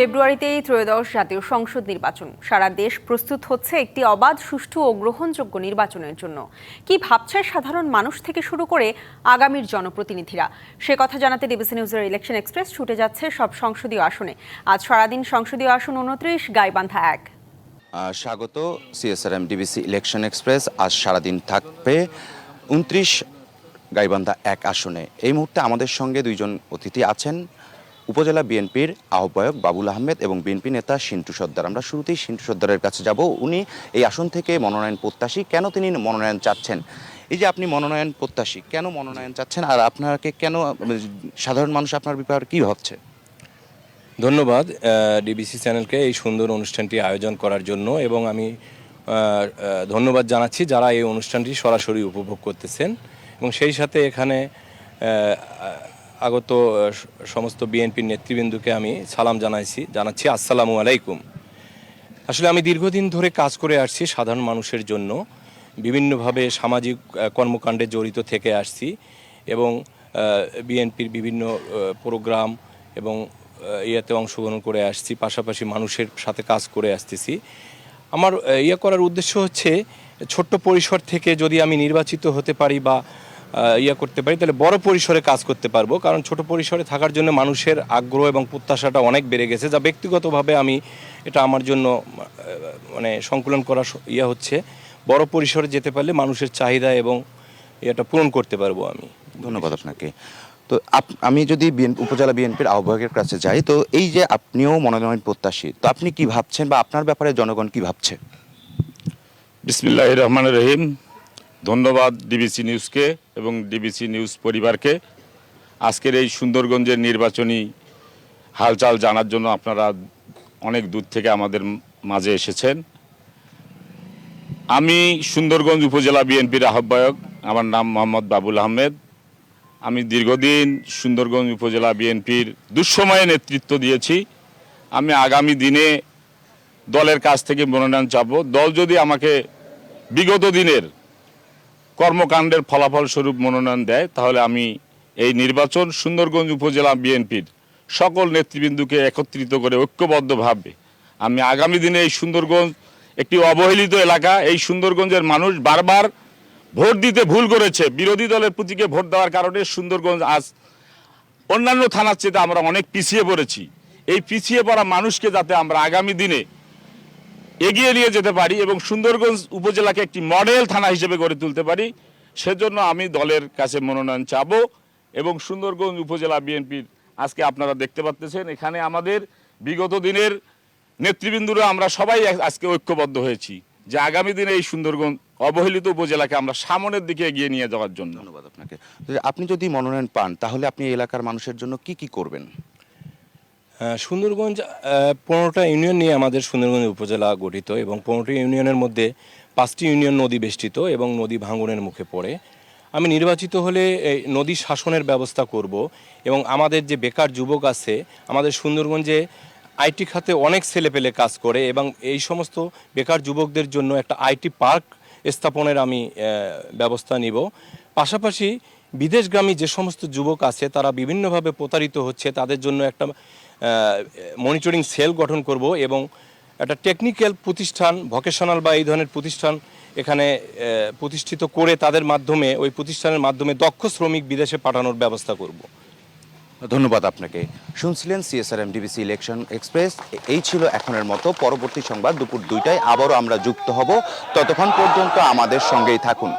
ফেব্রুয়ারিতেই ত্রয়োদশ জাতীয় সংসদ নির্বাচন। সারা দেশ প্রস্তুত হচ্ছে একটি অবাধ, সুষ্ঠু ও গ্রহণযোগ্য নির্বাচনের জন্য। কি ভাবছে সাধারণ মানুষ থেকে শুরু করে আগামীর জনপ্রতিনিধিরা? সে কথা জানাতে ডিবিসি নিউজের ইলেকশন এক্সপ্রেস ছুটে যাচ্ছে সব সংসদীয় আসনে। আজ সারাদিন সংসদীয় আসন উনত্রিশ, গাইবান্ধা এক। স্বাগত সিএসআরএম ডিবিসি ইলেকশন এক্সপ্রেস। আজ সারাদিন থাকবে উনত্রিশ, গাইবান্ধা এক আসনে। এই মুহূর্তে আমাদের সঙ্গে দুইজন অতিথি আছেন। উপজেলা বিএনপির আহ্বায়ক বাবুল আহমেদ এবং বিএনপি নেতা সিন্টু সর্দার। আমরা শুরুতেই সিন্টু সর্দারের কাছে যাব। উনি এই আসন থেকে মনোনয়ন প্রত্যাশী। কেন তিনি মনোনয়ন চাচ্ছেন? এই যে আপনি মনোনয়ন প্রত্যাশী, কেন মনোনয়ন চাচ্ছেন? আর আপনাকে কেন সাধারণ মানুষ আপনার ব্যাপারে কি ভাবছে? ধন্যবাদ ডিবিসি চ্যানেলকে এই সুন্দর অনুষ্ঠানটি আয়োজন করার জন্য এবং আমি ধন্যবাদ জানাচ্ছি যারা এই অনুষ্ঠানটি সরাসরি উপভোগ করতেছেন। এবং সেই সাথে এখানে আগত সমস্ত বিএনপির নেতৃবৃন্দকে আমি সালাম জানাইছি, জানাচ্ছি আসসালামু আলাইকুম। আসলে আমি দীর্ঘদিন ধরে কাজ করে আসছি সাধারণ মানুষের জন্য, বিভিন্নভাবে সামাজিক কর্মকাণ্ডে জড়িত থেকে আসছি এবং বিএনপির বিভিন্ন প্রোগ্রাম এবং ইয়েতে অংশগ্রহণ করে আসছি, পাশাপাশি মানুষের সাথে কাজ করে আসতেছি। আমার ইয়ে করার উদ্দেশ্য হচ্ছে ছোট্ট পরিসর থেকে যদি আমি নির্বাচিত হতে পারি বা ইয়ে করতে পারি তাহলে বড় পরিসরে কাজ করতে পারব। কারণ ছোট পরিসরে থাকার জন্য মানুষের আগ্রহ এবং প্রত্যাশাটা অনেক বেড়ে গেছে যা ব্যক্তিগতভাবে আমি এটা আমার জন্য মানে সংকলন করা স- ইয়ে হচ্ছে। বড় পরিসরে যেতে পারলে মানুষের চাহিদা এবং এটা পূরণ করতে পারব আমি। ধন্যবাদ আপনাকে। তো আপ- আমি যদি বিএন উপজেলা বিএনপির আহ্বায়কের কাছে যাই তো এই যে আপনিও মনোনয়ন প্রত্যাশী তো আপনি কি ভাবছেন বা আপনার ব্যাপারে জনগণ কি ভাবছে? বিসমিল্লাহ রহমান রহিম। ধন্যবাদ ডিবিসি নিউজকে এবং ডিবিসি নিউজ পরিবারকে। আজকের এই সুন্দরগঞ্জের নির্বাচনী হালচাল জানার জন্য আপনারা অনেক দূর থেকে আমাদের মাঝে এসেছেন। আমি সুন্দরগঞ্জ উপজেলা বিএনপির আহ্বায়ক, আমার নাম মোহাম্মদ বাবুল আহমেদ। আমি দীর্ঘদিন সুন্দরগঞ্জ উপজেলা বিএনপির দুঃসময়ে নেতৃত্ব দিয়েছি। আমি আগামী দিনে দলের কাছ থেকে মনোনয়ন চাবো। দল যদি আমাকে বিগত দিনের কর্মকাণ্ডের ফলাফল স্বরূপ মনোনয়ন দেয়, তাহলে আমি এই নির্বাচন সুন্দরগঞ্জ উপজেলা বিএনপির সকল নেতৃবৃন্দকে একত্রিত করে ঐক্যবদ্ধভাবে আমি আগামী দিনে এই সুন্দরগঞ্জ একটি অবহেলিত এলাকা, এই সুন্দরগঞ্জের মানুষ বারবার ভোট দিতে ভুল করেছে, বিরোধী দলের প্রতীকে ভোট দেওয়ার কারণে সুন্দরগঞ্জ আজ অন্যান্য থানার চেয়ে আমরা অনেক পিছিয়ে পড়েছি। এই পিছিয়ে পড়া মানুষকে যাতে আমরা আগামী দিনে এগিয়ে নিয়ে যেতে পারি এবং সুন্দরগঞ্জ উপজেলাকে একটি মডেল থানা হিসেবে গড়ে তুলতে পারি, সেজন্য আমি দলের কাছে মনোনয়ন চাবো এবং সুন্দরগঞ্জ উপজেলা বিএনপির আজকে আপনারা দেখতে পাচ্ছেন, এখানে আমাদের বিগত দিনের নেতৃবৃন্দরা আমরা সবাই আজকে ঐক্যবদ্ধ হয়েছি যে আগামী দিনে এই সুন্দরগঞ্জ অবহেলিত উপজেলাকে আমরা সামনের দিকে এগিয়ে নিয়ে যাওয়ার জন্য। ধন্যবাদ আপনাকে। আপনি যদি মনোনয়ন পান, তাহলে আপনি এলাকার মানুষের জন্য কি কি করবেন? সুন্দরগঞ্জ পনেরোটা ইউনিয়ন নিয়ে আমাদের সুন্দরগঞ্জ উপজেলা গঠিত এবং পনেরোটি ইউনিয়নের মধ্যে পাঁচটি ইউনিয়ন নদী বেষ্টিত এবং নদী ভাঙনের মুখে পড়ে। আমি নির্বাচিত হলে নদী শাসনের ব্যবস্থা করব এবং আমাদের যে বেকার যুবক আছে, আমাদের সুন্দরগঞ্জে আইটি খাতে অনেক ছেলেপেলে কাজ করে এবং এই সমস্ত বেকার যুবকদের জন্য একটা আইটি পার্ক স্থাপনের আমি ব্যবস্থা নিব। পাশাপাশি বিদেশগামী যে সমস্ত যুবক আছে, তারা বিভিন্নভাবে প্রতারিত হচ্ছে। তাদের জন্য একটা মনিটরিং সেল গঠন করব এবং একটা টেকনিক্যাল প্রতিষ্ঠান ভকেশনাল বা এই ধরনের প্রতিষ্ঠান এখানে প্রতিষ্ঠিত করে তাদের মাধ্যমে, ওই প্রতিষ্ঠানের মাধ্যমে দক্ষ শ্রমিক বিদেশে পাঠানোর ব্যবস্থা করব। ধন্যবাদ আপনাকে। শুনছিলেন সিএসআরএম ডিবিসি ইলেকশন এক্সপ্রেস এই ছিল এখনের মতো। পরবর্তী সংবাদ দুপুর দুইটায় আবারও আমরা যুক্ত হব। ততক্ষণ পর্যন্ত আমাদের সঙ্গেই থাকুন।